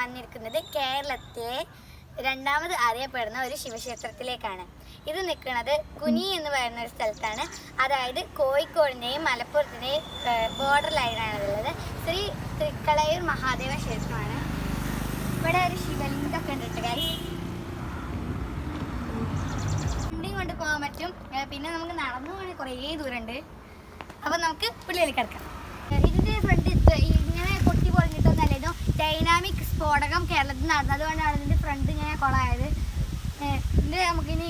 വന്നിരിക്കുന്നത് കേരളത്തെ രണ്ടാമത് അറിയപ്പെടുന്ന ഒരു ശിവക്ഷേത്രത്തിലേക്കാണ്. ഇത് നിൽക്കുന്നത് കുനി എന്ന് പറയുന്ന ഒരു സ്ഥലത്താണ്. അതായത് കോഴിക്കോടിന്റെയും മലപ്പുറത്തിന്റെയും ബോർഡർ ലൈനാണ് ഉള്ളത്. ശ്രീ തൃക്കളയൂർ മഹാദേവ ക്ഷേത്രമാണ്. ഇവിടെ ഒരു ശിവലിംഗമൊക്കെ ഉണ്ട് കേട്ടോ guys. വണ്ടിയും കൊണ്ട് പോകാൻ പറ്റും. പിന്നെ നമുക്ക് നടന്നു പോകണേ കുറേ ദൂരമുണ്ട്. അപ്പം നമുക്ക് പുള്ളിയിലേക്ക് കിടക്കാം. സ്ഫോടകം കേരളത്തിൽ നടന്നതുകൊണ്ടാണ് ഇതിന്റെ ഫ്രണ്ട് ഇങ്ങനെ കൊളായത്. ഇത് നമുക്കിനി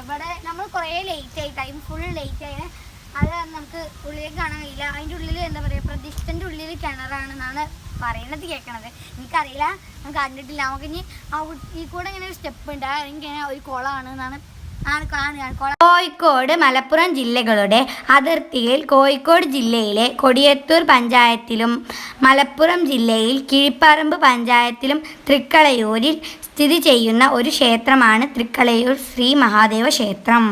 ഇവിടെ നമ്മൾ കുറേ ലേറ്റ് ആയി ടൈം ഫുൾ ലേറ്റ് ആയി. അത് നമുക്ക് ഉള്ളിലേക്ക് കാണാൻ കഴിയില്ല. അതിന്റെ ഉള്ളിൽ എന്താ പറയുക പ്രതിഷ്ഠന്റെ ഉള്ളിൽ കിണറാണെന്നാണ് പറയണത് കേൾക്കണത് എനിക്കറിയില്ല നമുക്ക് കണ്ടിട്ടില്ല. നമുക്കിനി ഈ കൂടെ ഇങ്ങനെ ഒരു സ്റ്റെപ്പ് ഉണ്ട്. ഇങ്ങനെ ഒരു കുളമാണ് എന്നാണ് കോഴിക്കോട് മലപ്പുറം ജില്ലകളുടെ അതിർത്തിയിൽ കോഴിക്കോട് ജില്ലയിലെ കൊടിയത്തൂർ പഞ്ചായത്തിലും മലപ്പുറം ജില്ലയിൽ കിഴിപ്പറമ്പ് പഞ്ചായത്തിലും തൃക്കളയൂരിൽ സ്ഥിതി ചെയ്യുന്ന ഒരു ക്ഷേത്രമാണ് തൃക്കളയൂർ ശ്രീ മഹാദേവ ക്ഷേത്രം.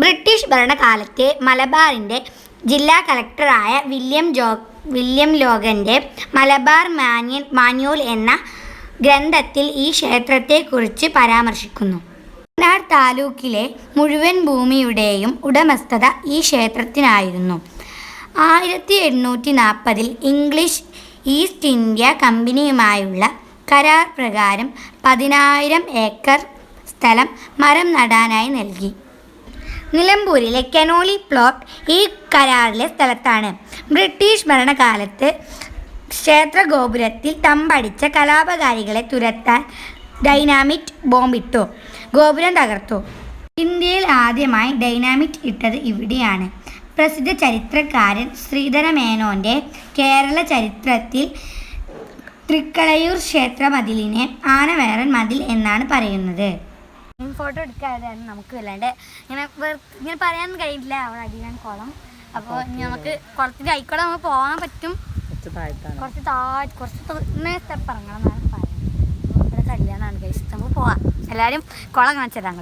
ബ്രിട്ടീഷ് ഭരണകാലത്ത് മലബാറിന്റെ ജില്ലാ കളക്ടറായ വില്യം ജോ വില്യം ലോഗന്റെ മലബാർ മാന്യൻ മാന്യൂൽ എന്ന ഗ്രന്ഥത്തിൽ ഈ ക്ഷേത്രത്തെക്കുറിച്ച് പരാമർശിക്കുന്നു. വയനാട് താലൂക്കിലെ മുഴുവൻ ഭൂമിയുടെയും ഉടമസ്ഥത ഈ ക്ഷേത്രത്തിനായിരുന്നു. ആയിരത്തി എണ്ണൂറ്റി നാൽപ്പതിൽ ഇംഗ്ലീഷ് ഈസ്റ്റ് ഇന്ത്യ കമ്പനിയുമായുള്ള കരാർ പ്രകാരം പതിനായിരം ഏക്കർ സ്ഥലം മരം നടാനായി നൽകി. നിലമ്പൂരിലെ കനോലി പ്ലോട്ട് ഈ കരാറിലെ സ്ഥലത്താണ്. ബ്രിട്ടീഷ് ഭരണകാലത്ത് ക്ഷേത്ര ഗോപുരത്തിൽ തമ്പടിച്ച കലാപകാരികളെ തുരത്താൻ ഡൈനാമിറ്റ് ബോംബിട്ടു. ഗോപുരം തകർത്തു. ഇന്ത്യയിൽ ആദ്യമായി ഡൈനാമിറ്റ് ഇട്ടത് ഇവിടെയാണ്. പ്രസിദ്ധ ചരിത്രകാരൻ ശ്രീധര മേനോന്റെ കേരള ചരിത്രത്തിൽ തൃക്കളയൂർ ക്ഷേത്ര മതിലിനെ ആനവേറൻ മതിൽ എന്നാണ് പറയുന്നത്. ഫോട്ടോ എടുക്കാതെയാണ് നമുക്ക് വല്ലാണ്ട് ഇങ്ങനെ ഇങ്ങനെ പറയാൻ കഴിയില്ല. അവിടെ അടിയിലാണ് കുളം. അപ്പോൾ നമുക്ക് കുളത്തിന്റെ ആയിക്കോളം നമുക്ക് പോകാൻ പറ്റും. കുറച്ച് താഴ് കുറച്ച് സ്റ്റെപ്പ് ഇറങ്ങണം എന്നാണ് പറയുന്നത്. ഇവിടെ കല്യാണമാണ് കഴിച്ച് നമുക്ക് പോവാം. എല്ലാവരും കുളം കാണിച്ചതാ